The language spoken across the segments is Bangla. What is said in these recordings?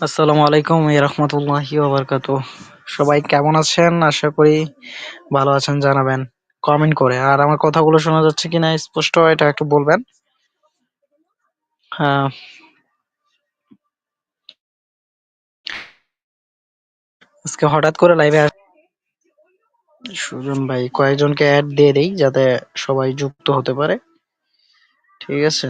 আসসালামু আলাইকুম রহমতুল্লাহি ওবরকাত সবাই কেমন আছেন? আশা করি ভালো আছেন, জানাবেন কমেন্ট করে। আর আমার কথাগুলো শোনা যাচ্ছে কিনা স্পষ্ট এটা একটু বলবেন? হ্যাঁ। আজকে হঠাৎ করে লাইভে সুজন ভাই, কয়েকজনকে অ্যাড দিয়ে দেই, যাতে সবাই যুক্ত হতে পারে। ঠিক আছে।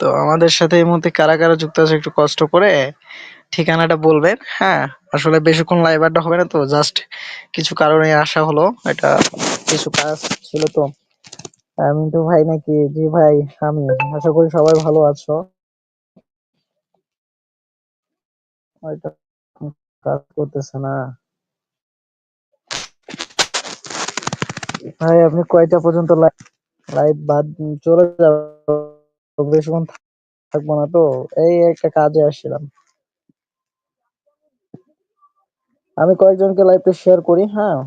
তো আমাদের সাথে এই মুহূর্তে কারা কারা যুক্ত আছে একটু কষ্ট করে ঠিকানাটা বলবেন হ্যাঁ? আসলে বেশিক্ষণ লাইভ আড্ডা হবে না তো জাস্ট কিছু কারণে আসা হলো, এটা কিছু কাজ ছিল তো। আমি তো ভাই নাকি? জি ভাই, আমি। আশা করি সবাই ভালো আছো। হয়তো কাজ করতেছে না। ভাই, আপনি কয়টা পর্যন্ত লাইভ বাদ চলে যাবে বেশিক্ষণ থাকব না তো। এই একটা কাজে আসছিলাম। আমি কয়েকজনকে লাইভে শেয়ার করি হ্যাঁ।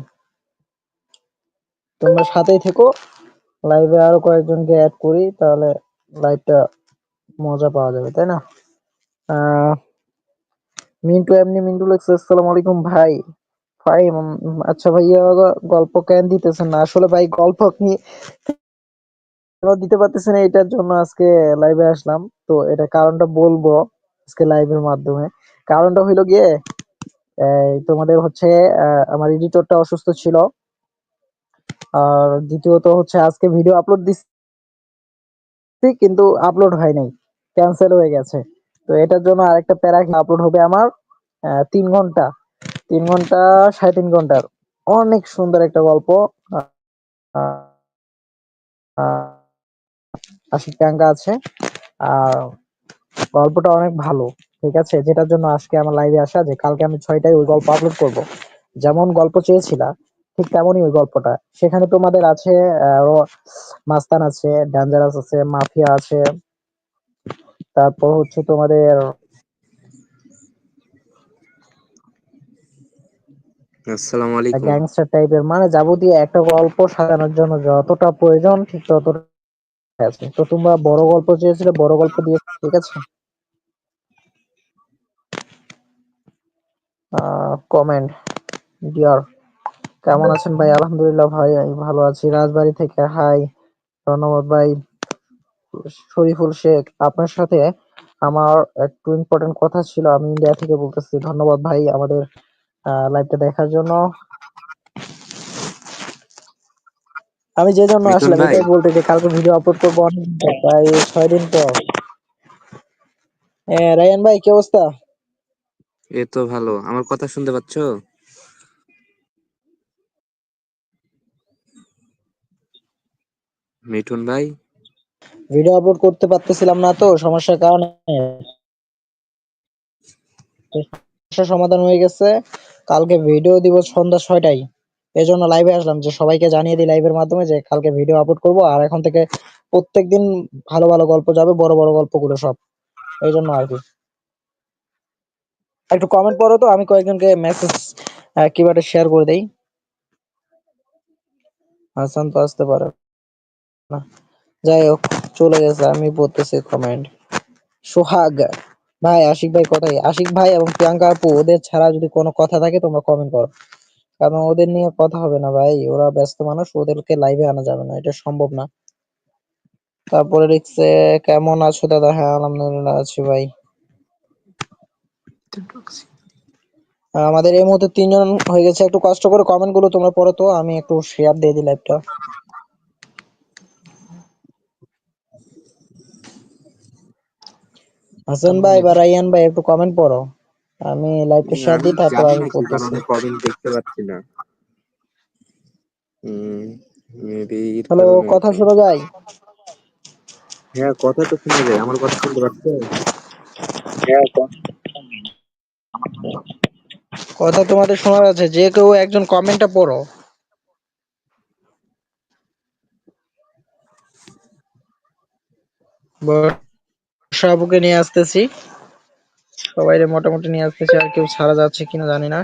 তোমরা সাথেই থেকো। লাইভে আরও কয়েকজনকে অ্যাড করি, তাহলে লাইভটা মজা পাওয়া যাবে, তাই না? মিন্টু, এমনি মিন্টু লেখছে আসসালামু আলাইকুম ভাই। ভাই আচ্ছা ভাইয়া, গল্প কেন দিতেছেন না? আসলে ভাই, গল্প কি দিতে পারতেছেন এটার জন্য আজকে লাইভে আসলাম। তো এটা কারণটা বলব আজকে লাইভের মাধ্যমে। কারণটা হইল গিয়ে তোমাদের হচ্ছে আমার এডিটরটা অসুস্থ ছিল। আর দ্বিতীয়ত হচ্ছে, আজকে ভিডিও আপলোড দিচ্ছি কিন্তু আপলোড হয় নাই। ক্যান্সেল হয়ে গেছে। তো এটার জন্য আরেকটা প্যারা আপলোড হবে আমার তিন ঘণ্টা। তিন ঘণ্টা, সাড়ে তিন ঘণ্টার। অনেক সুন্দর একটা গল্প। আছে। আর গল্পটা অনেক ভালো, ঠিক আছে? যেটার জন্য আজকে আমার লাইভে আসা যে, কালকে আমি ছয়টায় ওই গল্প আপলোড করব। যেমন গল্প চেয়েছিলা, ঠিক তেমনই ওই গল্পটা। সেখানে তোমাদের আছে মাস্তান আছে, ডেঞ্জারাস আছে, মাফিয়া আছে তারপর হচ্ছে তোমাদের আসসালামু আলাইকুম। গ্যাংস্টার টাইপের মানে যাবতীয় একটা গল্প সাজানোর জন্য যতটা প্রয়োজন ঠিক ততটা আছে। তো তোমরা বড় গল্প চেয়েছিলে বড় গল্প দিয়ে ঠিক আছে? কমেন্ট ডিয়ার কেমন আছেন ভাই? আলহামদুলিল্লাহ ভাই আমি ভালো আছি। রাজবাড়ি থেকে হাই ধন্যবাদ ভাই। শরীফুল শেখ আপনার সাথে আমার একটু ইম্পর্টেন্ট কথা ছিল আমি ইন্ডিয়া থেকে বলতেছি। ধন্যবাদ ভাই আমাদের লাইভটা দেখার জন্য। আমি যে জন্য আসলাম এটাই বলতে যে কালকে ভিডিও আপলোড করব অনেক প্রায় ছয় দিন পর। রায়ান ভাই কি অবস্থা? এই তো ভালো। আমার কথা শুনতে পাচ্ছ? মিঠুন ভাই? ভিডিও আপলোড করতে পারতেছিলাম না তো, সমস্যার কারণে। সমাধান হয়ে গেছে। কালকে ভিডিও দিব সন্ধ্যা ছয়টায়। এই জন্য লাইভে আসলাম, যে সবাইকে জানিয়ে দিই লাইভের মাধ্যমে যে কালকে ভিডিও আপলোড করব, আর এখন থেকে প্রত্যেক দিন ভালো ভালো গল্প যাবে, বড় বড় গল্পগুলো সব। এই জন্য আর কি। একটু কমেন্ট করো তো, আমি কয়েকজনকে মেসেজ কীভাবে শেয়ার করে দেই। হাসান তো আসতে পারে না। যাই হোক চলে গেছে। আমি পড়তেছি কমেন্ট সোহাগ, ভাই, আশিক ভাই কোথায়? আশিক ভাই এবং প্রিয়াঙ্কা আপু, ওদের ছাড়া যদি কোনো কথা থাকে তোমরা কমেন্ট করো। কারণ ওদের নিয়ে কথা হবে না ভাই। ওরা ব্যস্ত মানুষ, ওদেরকে লাইভে আনা যাবে না। এটা সম্ভব না। তারপরে লিখছে কেমন আছো দাদা? হ্যাঁ আলহামদুলিল্লাহ আছি ভাই। আমাদের এই মুহূর্তে তিনজন হয়ে গেছে। একটু কষ্ট করে কমেন্টগুলো তোমরা পড়ো তো। আমি একটু শেয়ার দিয়ে দিই লাইভটা হাসান ভাই বা রাইয়ান ভাই একটু কমেন্ট পড়ো। আমি লাইভটা শেয়ার দিই তারপর আমি পড়তেছি কমেন্ট দেখতে পাচ্ছি না। হ্যালো কথা শোনা যায় হ্যাঁ কথা তো শোনা যায় আমার কথা শুনতে পাচ্ছ? হ্যাঁ কথা তোমাদের শোনা যাচ্ছে যে কেউ একজন কমেন্টটা পড়ো। বর্ষা নিয়ে আসতেছি। সবাইরে মোটামুটি নিয়ে আসতেছি, আর কেউ ছাড়া যাচ্ছে কিনা জানি না।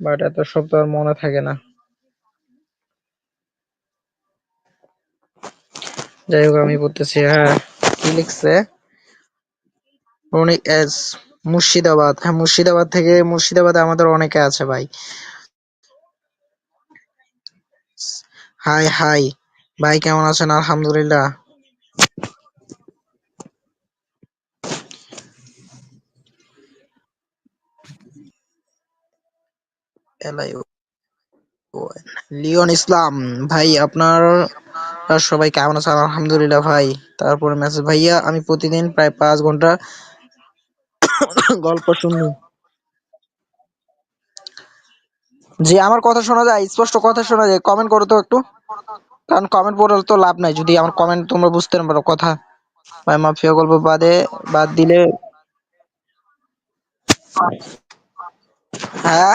বাট এত সব তো আর মনে থাকে না। যাই হোক, আমি বলতেছি হ্যাঁ কি লিখছে? অনেক, এস, মুর্শিদাবাদ। হ্যাঁ মুর্শিদাবাদ থেকে, মুর্শিদাবাদে আমাদের অনেকে আছে ভাই। Hi hi. ভাই, কেমন আছেন? আলহামদুলিল্লাহ। লিওন ইসলাম, ভাই আপনার সবাই কেমন আছেন? আলহামদুলিল্লাহ ভাই। তারপরে মেসেজ ভাইয়া, আমি প্রতিদিন প্রায় পাঁচ ঘণ্টা গল্প শুনি। জি, আমার কথা শোনা যায়, স্পষ্ট কথা শোনা যায়। কমেন্ট করো তো একটু। কারণ কমেন্ট পড়লে তো লাভ নাই। যদি আমার কমেন্ট তোমরা বুঝতে না পারো কথা। ভাই, মাফিয়া গল্প বাদে, বাদ দিলে হ্যাঁ?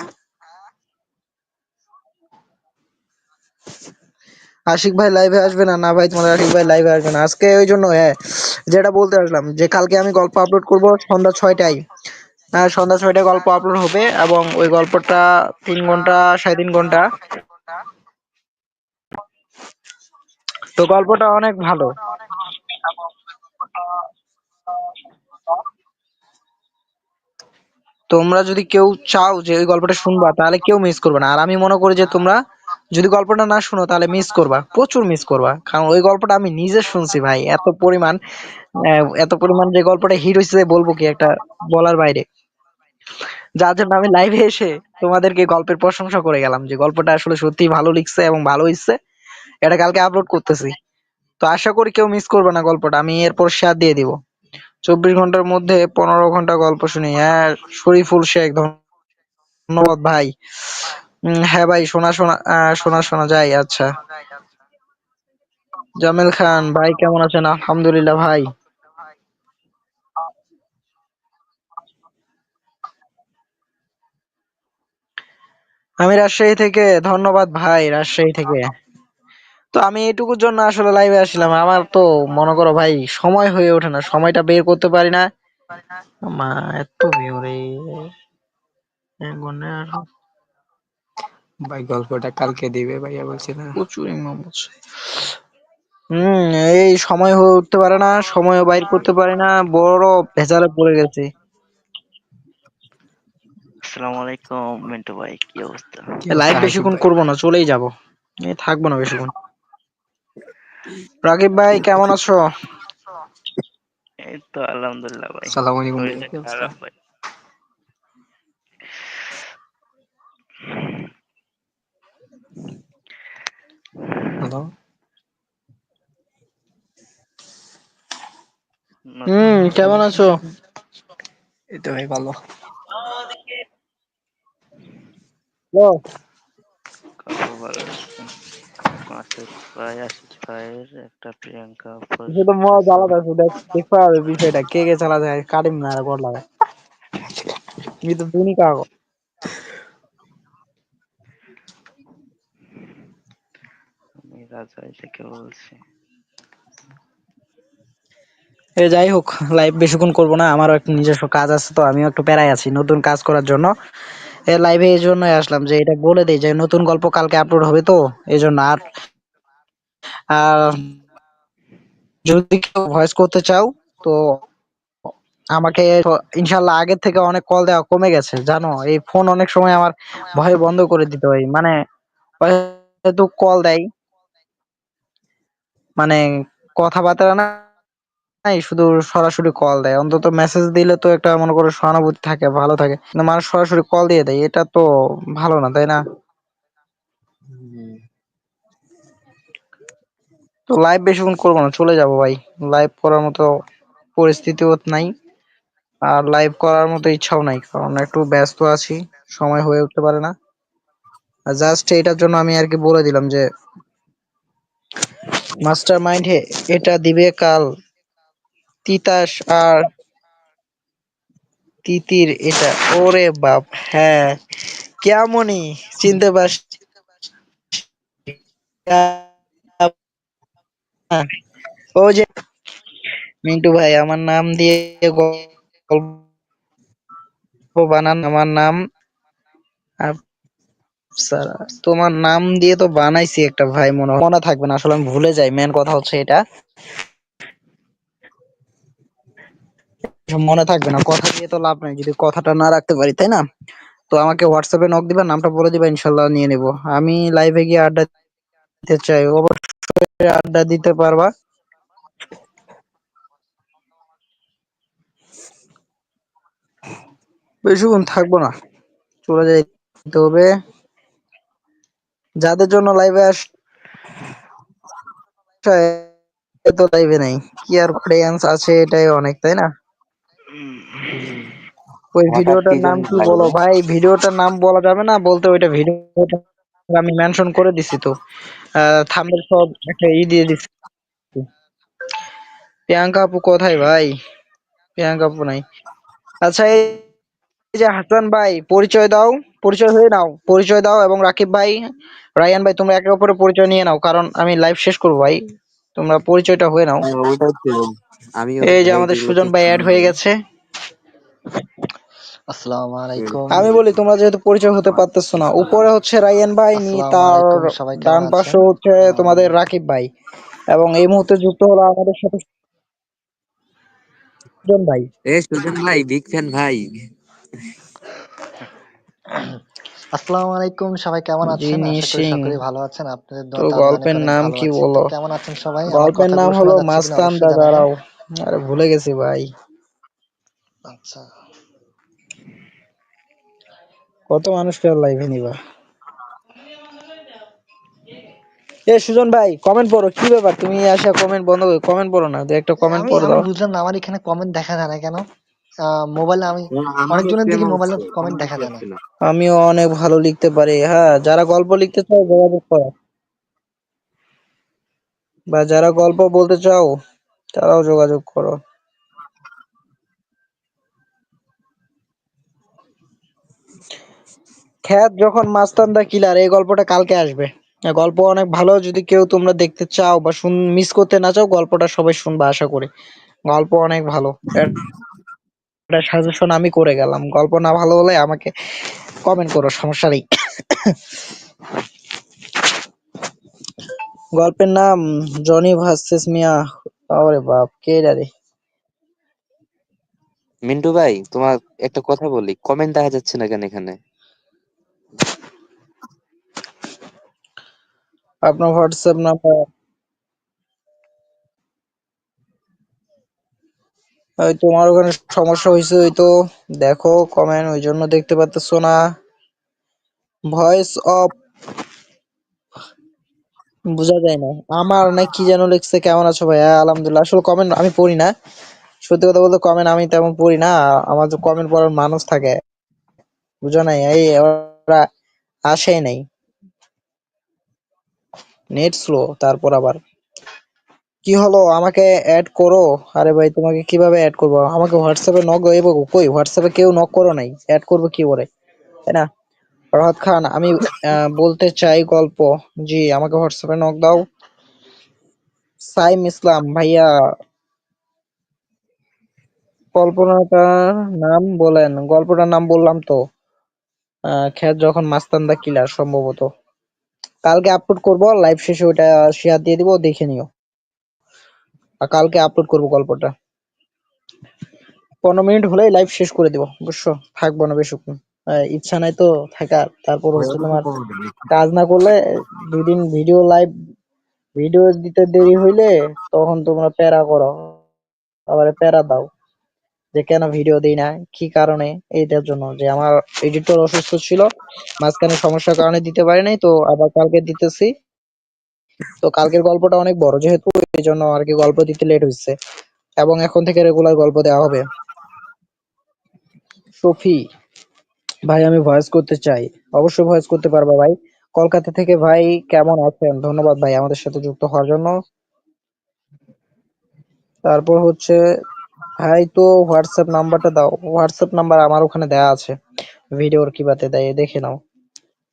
আশিক ভাই লাইভে আসবে না? না ভাই তোমার আশিক ভাই লাইভে আসবে না। আজকে ওই জন্য হ্যাঁ যেটা বলতে আসলাম যে, কালকে আমি গল্প আপলোড করব সন্ধ্যা ছয়টায়। হ্যাঁ সন্ধ্যা ছয়টায় গল্প আপলোড হবে এবং ওই গল্পটা তিন ঘণ্টা, সাড়ে তিন ঘণ্টা। তো গল্পটা অনেক ভালো। তোমরা যদি কেউ চাও যে ওই গল্পটা শুনবা, তাহলে কেউ মিস করবে না। আর আমি মনে করি যে তোমরা যদি গল্পটা না শুনো, তাহলে মিস করবা। প্রচুর মিস করবা। কারণ ওই গল্পটা আমি নিজে শুনছি ভাই। এত পরিমাণ এত পরিমাণ যে গল্পটা হিট হয়েছে বলব কি একটা বলার বাইরে। যার জন্য আমি লাইভে এসে তোমাদেরকে গল্পের প্রশংসা করে গেলাম যে গল্পটা আসলে সত্যি ভালো লিখছে এবং ভালো হয়েছে। এটা কালকে আপলোড করতেছি। তো আশা করি কেউ মিস করবে না গল্পটা। আমি এরপর শেয়ার দিয়ে দিব। চব্বিশ ঘণ্টার মধ্যে পনেরো ঘণ্টা গল্প শুনি। হ্যাঁ শরীফুল শেখ, ধন্যবাদ ভাই। হ্যাঁ ভাই, শোনা শোনা শোনা শোনা যায় আচ্ছা। জামিল খান, ভাই, কেমন আছেন? আলহামদুলিল্লাহ, ভাই। আমি রাজশাহী থেকে, ধন্যবাদ ভাই, রাজশাহী থেকে। তো আমি এটুকুর জন্য আসলে লাইভে আসলাম আমার তো, মনে করো ভাই, সময় হয়ে ওঠে না, সময়টা বের করতে পারি না। মা, এত রে ভাই গল্পটা কালকে দিবে ভাইয়া বলছে না প্রচুর ইমাম বলছে হম এই সময় হয়ে উঠতে পারে না সময়ও বাইর করতে পারি না বড় ভেজালে পড়ে গেছি। আসসালামু আলাইকুম মিন্টু ভাই কি অবস্থা? লাইভ বেশিক্ষণ? করব না চলেই যাব। এই থাকব না বেশিক্ষণ। রাকিব ভাই কেমন আছো? এই তো আলহামদুলিল্লাহ ভাই। সালাম আলাইকুম। ভাই, হুম কেমন আছো? এই তো ভাই ভালো। একটা প্রিয়াঙ্কা আপুর শুধু আলাদা আছে দেখ দেখতে হবে বিষয়টা কে কে চালা যায় কাটিম না আর বল লাগে আমি তো দুনি কাগো রাজবাড়ি থেকে বলছি। এ যাই হোক লাইভ বেশিক্ষণ করব না, আমারও একটু নিজস্ব কাজ আছে তো, আমিও একটু প্যারায় আছি নতুন কাজ করার জন্য। এ লাইভে এই জন্যই আসলাম যে, এটা বলে দেই যে, নতুন গল্প কালকে আপলোড হবে তো, এই জন্য আর যদি কেউ ভয়েস করতে চাও, তো আমাকে ইনশাল্লাহ আগের থেকে অনেক কল দেওয়া কমে গেছে, জানো? এই ফোন অনেক সময় আমার ভয়ে বন্ধ করে দিতে হয় মানে হয়তো কল দেয়। মানে কথাবার্তা না, নাই, শুধু সরাসরি কল দেয়। অন্তত মেসেজ দিলে তো একটা মনে করো সহানুভূতি থাকে, ভালো থাকে। কিন্তু মানুষ সরাসরি কল দিয়ে দেয়, এটা তো ভালো না, তাই না? তো লাইভ বেশিক্ষণ করব না, চলে যাব ভাই। লাইভ করার মতো পরিস্থিতিও নাই, আর লাইভ করার মতো ইচ্ছাও নাই, কারণ একটু ব্যস্ত আছি, সময় হয়ে উঠতে পারে না। জাস্ট এটার জন্য আমি আর কি বলে দিলাম যে মাস্টার মাইন্ড এটা দিবে কাল। তিতাস আর তিতির এটা। ওরে বাপ হ্যাঁ। কেমনই চিনতে পারছি। ও যে মিন্টু ভাই, আমার নাম দিয়ে গল্প বানান, আমার নাম আফসারা তোমার নাম দিয়ে তো বানাইছি একটা ভাই, মনে। মনে থাকবে না, আসলে আমি ভুলে যাই মেন কথা হচ্ছে এটা। মনে থাকবে না, কথা দিয়ে তো লাভ নাই, যদি কথাটা না রাখতে পারি, তাই না? তো আমাকে হোয়াটসঅ্যাপে নক দিবা, নামটা বলে দিবা, ইনশাল্লাহ নিয়ে নেব। আমি লাইভে গিয়ে আড্ডা দিতে চাই, অবশ্যই আড্ডা দিতে পারবা। বেশিক্ষণ থাকব না, চলে যাইতে হবে। যাদের জন্য লাইভে আস তো লাইভে নাই। কি আর অডিয়েন্স আছে এটাই অনেক তাই না? ওই ভিডিওটার নাম কি বলো ভাই? ভিডিওটার নাম বলা যাবে না বলতে ওইটা ভিডিওটা আমি মেনশন করে দিছি তো। থাম্বনেল সব একটা ই দিয়ে দিছি। প্রিয়াঙ্কা আপু কোথায় ভাই? প্রিয়াঙ্কা আপু নাই। আচ্ছা এই যে হাসান ভাই পরিচয় দাও। পরিচয় হয়ে নাও পরিচয় দাও এবং রাকিব ভাই রায়ান ভাই তোমরা একে অপরের পরিচয় নিয়ে নাও কারণ আমি লাইভ শেষ করব ভাই। তোমরা পরিচয়টা হয়ে নাও। আমিও এই যে আমাদের সুজন ভাই অ্যাড হয়ে গেছে। আসসালামু আলাইকুম। আমি বলি তোমরা যেহেতু পরিচয় হতে পারতেছো না উপরে হচ্ছে রায়ান ভাই নি তার ডান পাশে হচ্ছে তোমাদের রাকিব ভাই। এবং এই মুহূর্তে যুক্ত হলো আমাদের সাথে সুজন ভাই। এ সুজন ভাই বিগ ফ্যান ভাই। আসসালামু আলাইকুম সবাই কেমন আছেন? আশা করি সিং সকলেই ভালো আছেন। আপনাদের তো গল্পের নাম কি বলো? কেমন আছেন সবাই? গল্পের নাম হলো মাস্তান দাদারাও। আরে ভুলে গেছি ভাই। আচ্ছা। কত মানুষকে লাইভে নিবা? এ সুজন ভাই কমেন্ট পড়ো। কি ব্যাপার? তুমি আসা কমেন্ট বন্ধ করে কমেন্ট পড়ো না। একটা কমেন্ট পড়ে দাও। বুঝলাম আমার এখানে কমেন্ট দেখা যায় না কেন? মোবাইলে আমি অনেকজনের দিকে মোবাইলে কমেন্ট দেখা যায় না। আমিও অনেক ভালো লিখতে পারি হ্যাঁ যারা গল্প লিখতে চাও যোগাযোগ করো। বা যারা গল্প বলতে চাও তারাও যোগাযোগ করো। খ্যাত যখন মাস্তান দা কিলার এই গল্পটা কালকে আসবে। গল্প অনেক ভালো যদি কেউ তোমরা দেখতে চাও বা শুন মিস করতে না চাও গল্পটা সবাই শুনবা আশা করি। গল্প অনেক ভালো। এটা সাজেশন আমি করে গেলাম। গল্প না ভালো হলে আমাকে কমেন্ট করো সমস্যা নেই। গল্পের নাম জনি ভার্সেস মিয়া। আরে বাপ কে রে? মিন্টু ভাই তোমার একটা কথা বলি কমেন্ট দেখা যাচ্ছে না কেন এখানে? আপনার হোয়াটসঅ্যাপ নাম্বার তোমার ওখানে সমস্যা হয়েছে ওই তো, দেখো কমেন্ট ওই জন্য দেখতে পাচ্তেছো না। ভয়েস অফ বোঝা যায় না। আমার না কি যেন লিখছে, কেমন আছো ভাইয়া? আলহামদুলিল্লাহ, আসলে কমেন্ট আমি পড়ি না। সত্যি কথা বলতে কমেন্ট আমি তেমন পড়ি না, আমার যে কমেন্ট পড়ার মানুষ থাকে, বুঝো নাই? এই ওরা আসেই নাই। নেট স্লো তারপর আবার। কি হলো? আমাকে অ্যাড করো। আরে ভাই, তোমাকে কীভাবে অ্যাড করব? আমাকে হোয়াটসঅ্যাপে নক এবো কই? হোয়াটসঅ্যাপে কেউ নক করো নাই? অ্যাড করব কি করে? তাই না? রাহাত খান, আমি বলতে চাই গল্প। জি, আমাকে হোয়াটসঅ্যাপে নক দাও। সাইম ইসলাম, ভাইয়া। কল্পনাটার নাম বলেন। গল্পটার নাম বললাম তো। খ্যাত যখন মাস্তান দা কিলার, সম্ভবত। কালকে আপলোড করব লাইভ শেষে ওটা শেয়ার দিয়ে দিব, দেখে নিও। কালকে আপলোড করব গল্পটা। পনেরো মিনিট হলেই লাইভ শেষ করে দিব বুঝছ? থাকব না বেশিক্ষণ। ইচ্ছা নাই তো থাকার। তারপর হচ্ছে তোমার কাজ না করলে দুই দিন ভিডিও লাইভ ভিডিও দিতে দেরি হইলে তখন তোমরা প্যারা করো। আবার প্যারা দাও যে কেন ভিডিও দিই না কি কারণে? এইটার জন্য যে আমার এডিটর অসুস্থ ছিল মাঝখানে সমস্যার কারণে দিতে পারি নাই তো আবার কালকে দিতেছি। তো কালকের গল্পটা অনেক বড় যেহেতু এই জন্য আর কি গল্প দিতে লেট হয়েছে এবং এখন থেকে রেগুলার গল্প দেওয়া হবে। সফি, ভাই, আমি ভয়েস করতে চাই। অবশ্যই ভয়েস করতে পারবা ভাই। কলকাতা থেকে ভাই কেমন আছেন? ধন্যবাদ ভাই আমাদের সাথে যুক্ত হওয়ার জন্য। তারপর হচ্ছে, ভাই তো হোয়াটসঅ্যাপ নাম্বারটা দাও। হোয়াটসঅ্যাপ নাম্বার আমার ওখানে দেয়া আছে। ভিডিওর কিবাতে দেয়, দেখে নাও।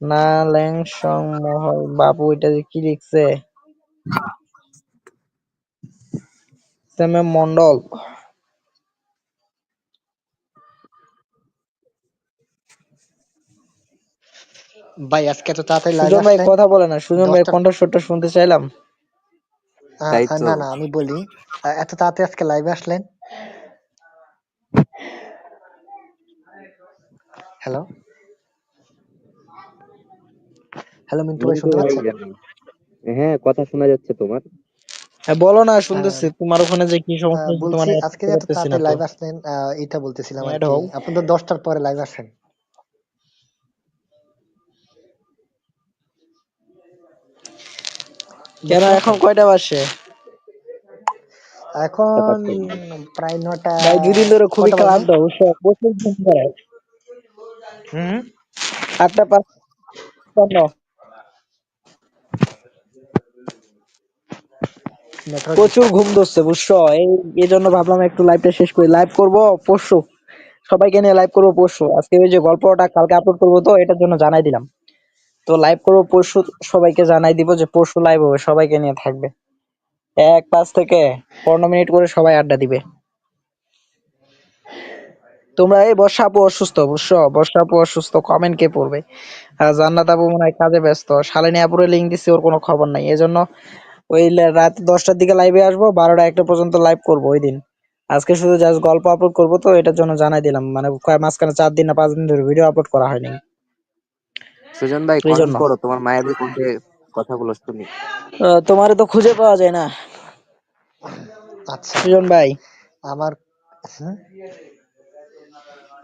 না ল্যাং সং মহল, বাবু, এটা যে কি লিখছে? সেম এম মন্ডল। ভাই আজকে এত তাড়াতাড়ি লাইভ সুজন ভাই কথা বলে না। সুজন ভাই কণ্ঠস্বরটা শুনতে চাইলাম। তো। না না আমি বলি এত তাড়াতাড়ি আজকে লাইভে আসলেন? হ্যালো হ্যালো মিন্টু ভাই শুনতে পাচ্ছেন? হ্যাঁ কথা শোনা যাচ্ছে তোমার। হ্যাঁ বলো না হ্যাঁ শুনতেছি। তোমার ওখানে যে কি সমস্যা তোমার আজকে এত তাড়াতাড়ি লাইভ আসলেন এটা বলতেছিলাম আর কি। আপনি তো দশটার পরে লাইভ আসেন কেন এখন কয়টা বাজে এখন প্রায় নটা ভাই দুদিন ধরে খুবই ক্লান্ত বুঝছ প্রচুর ঘুম হুম? আটটা পাঁচপান্ন নেটওয়ার্ক প্রচুর ঘুম ধরছে, বুঝছ? এই জন্য ভাবলাম একটু লাইভটা শেষ করি। লাইভ করব পরশু। সবাইকে নিয়ে লাইভ করব পরশু। আজকে ওই যে গল্পটা কালকে আপলোড করব তো, এটার জন্য জানাই দিলাম। তো লাইভ করব পরশু, সবাইকে জানাই দিব যে পরশু লাইভ হবে, সবাইকে নিয়ে থাকবে। এক, পাঁচ থেকে পনেরো মিনিট করে সবাই আড্ডা দিবে। তোমরা এই বর্ষা আপু অসুস্থ, বুঝছ? বর্ষা আপু অসুস্থ কমেন্ট কে পড়বে? আর জান্নাত আপু মনে হয় কাজে ব্যস্ত। শালিনী আপুরে লিঙ্ক দিচ্ছি ওর কোনো খবর নাই। এজন্য ওই রাত দশটার দিকে লাইভে আসব বারোটা একটা পর্যন্ত লাইভ করব ওই দিন। আজকে শুধু জাস্ট গল্প আপলোড করব তো এটার জন্য জানাই দিলাম। মানে মাঝখানে চার দিন না পাঁচ দিন ধরে ভিডিও আপলোড করা হয়নি। সুজন ভাই জন্য। করো তোমার মায়েদের কণ্ঠে কথাগুলো শুনি। আহ, তোমারে তো খুঁজে পাওয়া যায় না। আচ্ছা। সুজন ভাই। আমার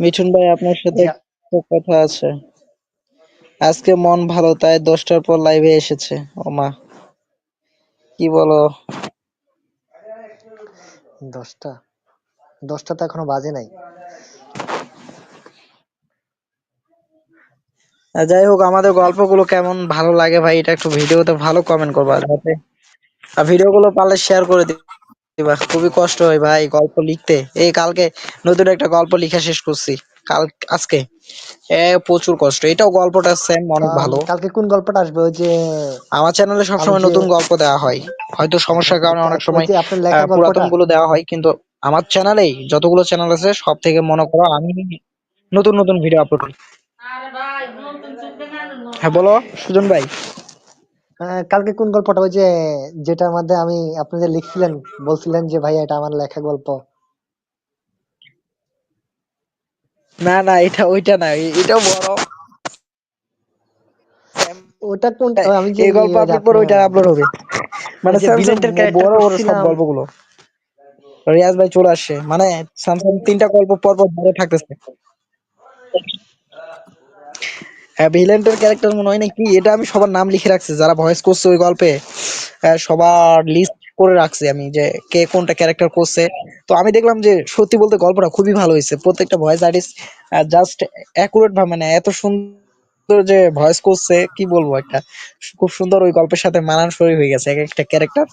মিঠুন ভাই আপনার সাথে কথা আছে। আজকে মন ভালো তাই দশটার পর লাইভে এসেছে। ও মা। কি বলো? দশটা। দশটা তো এখনও বাজে নাই। যাই হোক আমাদের গল্পগুলো কেমন ভালো লাগে ভাই এটা একটু ভিডিওতে ভালো কমেন্ট করবা যাতে। আর ভিডিওগুলো পারলে শেয়ার করে দিবা খুবই কষ্ট হয় ভাই গল্প লিখতে। এই কালকে নতুন একটা গল্প লিখা শেষ করছি কাল আজকে। এ প্রচুর কষ্ট। এটাও গল্পটা সেম অনেক ভালো। কালকে কোন গল্পটা আসবে? ওই যে আমার চ্যানেলে সবসময় নতুন গল্প দেওয়া হয়। হয়তো সমস্যার কারণে অনেক সময় পুরাতনগুলো দেওয়া হয় কিন্তু আমার চ্যানেলেই যতগুলো চ্যানেল আছে সব থেকে মনে করো আমি নতুন নতুন ভিডিও আপলোড করি। হ্যাঁ বলো সুজন ভাই। কালকে কোন গল্পটা? ওই যে যেটার মধ্যে আমি আপনি যে লিখছিলেন বলছিলেন যে ভাইয়া এটা আমার লেখা গল্প। না না এটা ওইটা না এ- এটাও বড়। ওটা কোন আমি যে গল্প আপলোড করে ওইটা আপলোড হবে। মানে ওই যে স্যামসাং বড় বড় সব গল্পগুলো। রিয়াজ ভাই চলে আসছে। মানে স্যামসাং তিনটা গল্প পর পর ধরে থাকতেছে। হ্যাঁ ভিলেন্টের ক্যারেক্টার মনে হয় না কি এটা আমি সবার নাম লিখে রাখছি। যারা ভয়েস করছে ওই গল্পে সবার লিস্ট করে রাখছি আমি যে কে কোনটা ক্যারেক্টার করছে। তো আমি দেখলাম যে সত্যি বলতে গল্পটা খুবই ভালো হয়েছে। প্রত্যেকটা ভয়েস আর্টিস্ট জাস্ট অ্যাকুরেট ভাবে মানে এত সুন্দর যে ভয়েস করছে, কি বলব একটা, খুব সুন্দর ওই গল্পের সাথে মানানসই হয়ে গেছে এক একটা ক্যারেক্টার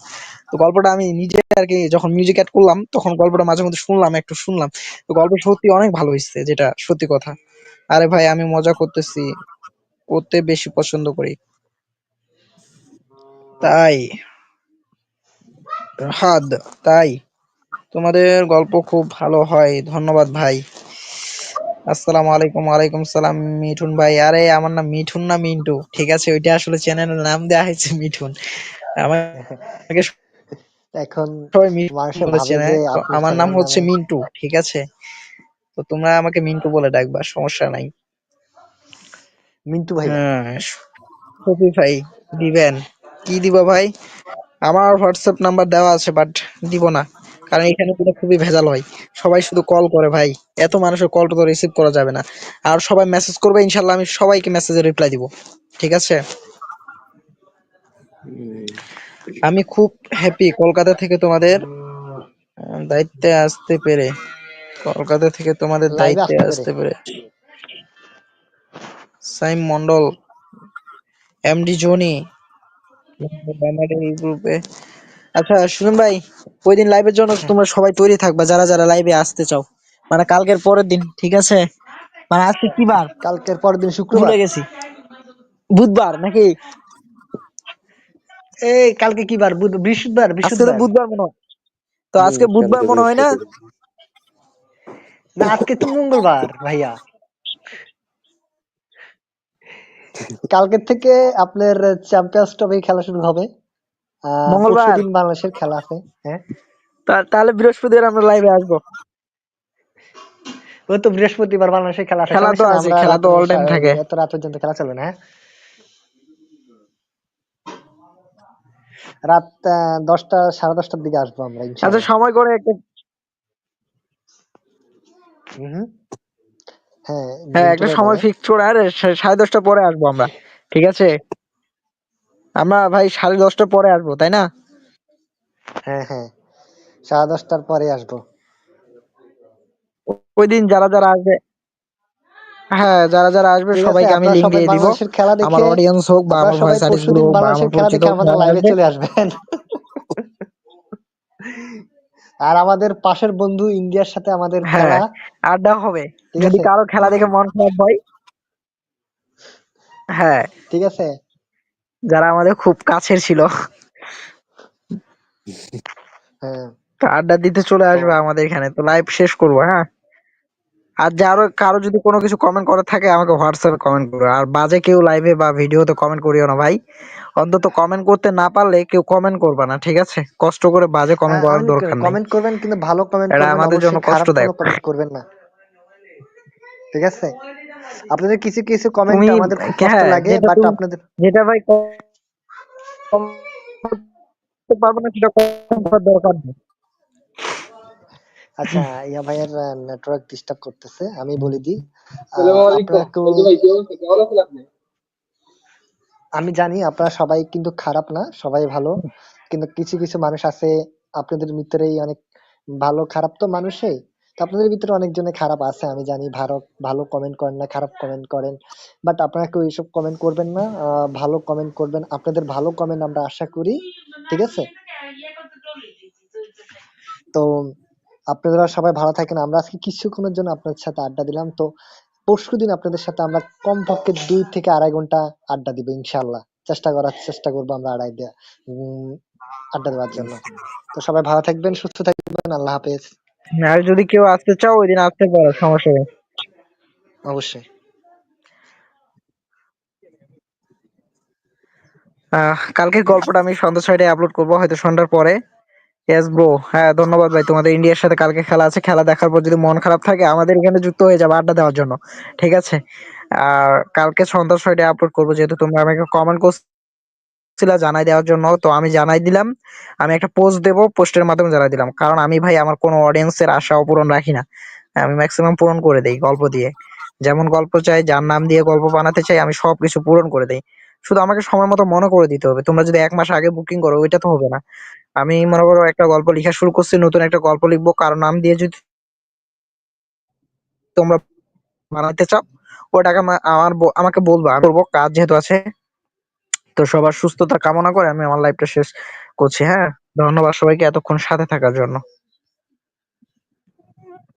তো গল্পটা আমি নিজে আর কি যখন মিউজিক অ্যাড করলাম, তখন গল্পটা মাঝে মধ্যে শুনলাম, একটু শুনলাম। তো গল্প সত্যি অনেক ভালো হয়েছে, যেটা সত্যি কথা। আরে ভাই, আমি মজা করতেছি, করতে বেশি পছন্দ করি। তাই। হাদ তাই? তোমাদের গল্প খুব ভালো হয়। ধন্যবাদ ভাই। আসসালামু আলাইকুম ওয়ালাইকুম সালাম মিঠুন ভাই। আরে আমার নাম মিঠুন না মিন্টু? ঠিক আছে ওইটা আসলে চ্যানেলের নাম দেওয়া হয়েছে মিঠুন। আমাকে এখন আমার নাম হচ্ছে মিন্টু ঠিক আছে? তো তোমরা আমাকে মিন্টু বলে ডাকবা সমস্যা নাই। মিন্টু ভাই। হ্যাঁ ভাই দিবেন। কি দিব ভাই? আমার হোয়াটসঅ্যাপ নাম্বার দেওয়া আছে বাট দিব না। কারণ এখানে পুরো খুবই ভেজাল হয়। সবাই শুধু কল করে ভাই। এত মানুষের কলটা তো রিসিভ করা যাবে না। আর সবাই মেসেজ করবে ইনশাল্লাহ আমি সবাইকে মেসেজে রিপ্লাই দিব। ঠিক আছে? আমি খুব হ্যাপি কলকাতা থেকে তোমাদের দায়িত্বে আসতে পেরে। কলকাতা থেকে তোমাদের দায়িত্বে আসতে পেরে। সাইম মন্ডল এমডি জনি আমাদের এই গ্রুপে আচ্ছা সুজন ভাই ওই দিন লাইভের জন্য তোমরা সবাই তৈরি থাকবা যারা যারা লাইভে আসতে চাও। মানে কালকের পরের দিন ঠিক আছে? মানে আজকে কি বার? কালকের পরের দিন শুক্রবার। ভুলে গেছি। বুধবার নাকি? এই কালকে কি বার? বুধ বৃহস্পতিবার বৃহস্পতিবার। বুধবার মনে হয়। তো আজকে বুধবার মনে হয় না? না আজকে তো মঙ্গলবার ভাইয়া। কালকের থেকে আপনার চ্যাম্পিয়ন্স ট্রফি খেলা শুরু হবে। মঙ্গলবার? পরশুদিন বাংলাদেশের খেলা আছে হ্যাঁ। তাহলে বৃহস্পতিবার আমরা লাইভে আসব। ওই তো বৃহস্পতিবার বাংলাদেশের খেলা আছে খেলা তো আছে, খেলা তো all time থাকে। এত রাত পর্যন্ত খেলা চলবে না হ্যাঁ। রাত দশটা সাড়ে দশটার দিকে আসব আমরা আচ্ছা সময় করে একটা হুম হ্যাঁ হ্যাঁ একটা সময়। ফিক্স করে আরে সাড়ে দশটা পরে আসব আমরা ঠিক আছে? আমরা ভাই সাড়ে দশটা পরে আসব তাই না? হ্যাঁ হ্যাঁ সাড়ে দশটার পরে আসব। ওই দিন যারা যারা আসবে হ্যাঁ যারা যারা আসবে সবাইকে আমি লিংক দিয়ে দিব। আমার অডিয়েন্স হোক বা আমার ভয়েস আর্টিস্ট হোক বা আমার পরিচিত আমাদের লাইভে আসবে, চলে আসবেন। আর আমাদের পাশের বন্ধু ইন্ডিয়ার সাথে আমাদের হ্যাঁ খেলা। আড্ডা হবে। যদি কারও খেলা দেখে মন খারাপ হয়। হ্যাঁ। ঠিক আছে। যারা আমাদের খুব কাছের ছিল। হ্যাঁ। আড্ডা দিতে চলে আসবে আমাদের এখানে। তো লাইভ শেষ করব হ্যাঁ। আর যারো কারও যদি কোনো কিছু কমেন্ট করার থাকে আমাকে হোয়াটসঅ্যাপে কমেন্ট করো। আর বাজে কেউ লাইভে বা ভিডিওতে কমেন্ট করিও না ভাই। অন্তত কমেন্ট করতে না পারলে কেউ কমেন্ট করবা না ঠিক আছে? কষ্ট করে বাজে কমেন্ট করার দরকার নেই। কমেন্ট করবেন কিন্তু ভালো কমেন্ট এটা করবেন আমাদের জন্য কষ্টদায়ক। কমেন্ট করবেন না। ঠিক আছে? আপনাদের কিছু কিছু কমেন্ট আমাদের খুব কষ্ট হ্যাঁ, লাগে বাট আপনাদের যেটা ভাই করতে পারব না সেটা করার দরকার নেই। আচ্ছা ইয়া ভাইয়ের নেটওয়ার্ক ডিস্টার্ব করতেছে আমি বলে দিই। আমি জানি আপনারা সবাই কিন্তু খারাপ না সবাই ভালো কিন্তু কিছু কিছু মানুষ আছে আপনাদের ভিতরেই অনেক ভালো খারাপ তো মানুষই আপনাদের ভিতরে অনেকজনে খারাপ আছে, আমি জানি, ভালো ভালো কমেন্ট করেন না, খারাপ কমেন্ট করেন। বাট আপনারা কেউ এইসব কমেন্ট করবেন না ভালো কমেন্ট করবেন। আপনাদের ভালো কমেন্ট আমরা আশা করি, ঠিক আছে? তো আপনারা সবাই ভালো থাকেন। আমরা আজকে কিছুক্ষণের জন্য আপনাদের সাথে আড্ডা দিলাম। তো পরশু দিন আপনাদের সাথে আমরা কমপক্ষে দুই থেকে আড়াই ঘণ্টা আড্ডা দিব ইনশাল্লাহ চেষ্টা করার, চেষ্টা করব আমরা আড়াই দেওয়া আড্ডা দেওয়ার জন্য। তো সবাই ভালো থাকবেন, সুস্থ থাকবেন। আল্লাহ হাফেজ। আর যদি কেউ আসতে চাও ওই দিন আসতে পারো সমস্যা নেই। অবশ্যই। কালকের গল্পটা আমি সন্ধ্যা ছয়টায় আপলোড করব হয়তো সন্ধ্যার পরে। ইয়েস ব্রো হ্যাঁ ধন্যবাদ ভাই তোমাদের ইন্ডিয়ার সাথে কালকে খেলা আছে খেলা দেখার পর যদি মন খারাপ থাকে আমাদের এখানে যুক্ত হয়ে যাবে আড্ডা দেওয়ার জন্য ঠিক আছে? আর কালকে সন্ধ্যা ছয়টায় আপলোড করব যেহেতু তোমরা আমাকে কমেন্ট করছিলা জানাই দেওয়ার জন্য, তো আমি জানাই দিলাম। আমি একটা পোস্ট দেবো, পোস্টের মাধ্যমে জানাই দিলাম। কারণ আমি ভাই আমার কোনো অডিয়েন্সের আশা অপূরণ রাখি না। আমি ম্যাক্সিমাম পূরণ করে দেই গল্প দিয়ে। যেমন গল্প চাই, যার নাম দিয়ে গল্প বানাতে চাই, আমি সবকিছু পূরণ করে দেই। শুধু আমাকে সময় মতো মনে করে দিতে হবে। তোমরা যদি এক মাস আগে বুকিং করো, ওইটা তো হবে না। আমি মনে করো একটা গল্প লেখা শুরু করছি, নতুন একটা গল্প লিখব, কারও নাম দিয়ে যদি তোমরা বানাতে চাও, ওটাকে আমা- আমার আমাকে বলবা, আমি করব কাজ যেহেতু আছে তো সবার সুস্থতা কামনা করে আমি আমার লাইভটা শেষ করছি হ্যাঁ? ধন্যবাদ সবাইকে এতক্ষণ সাথে থাকার জন্য।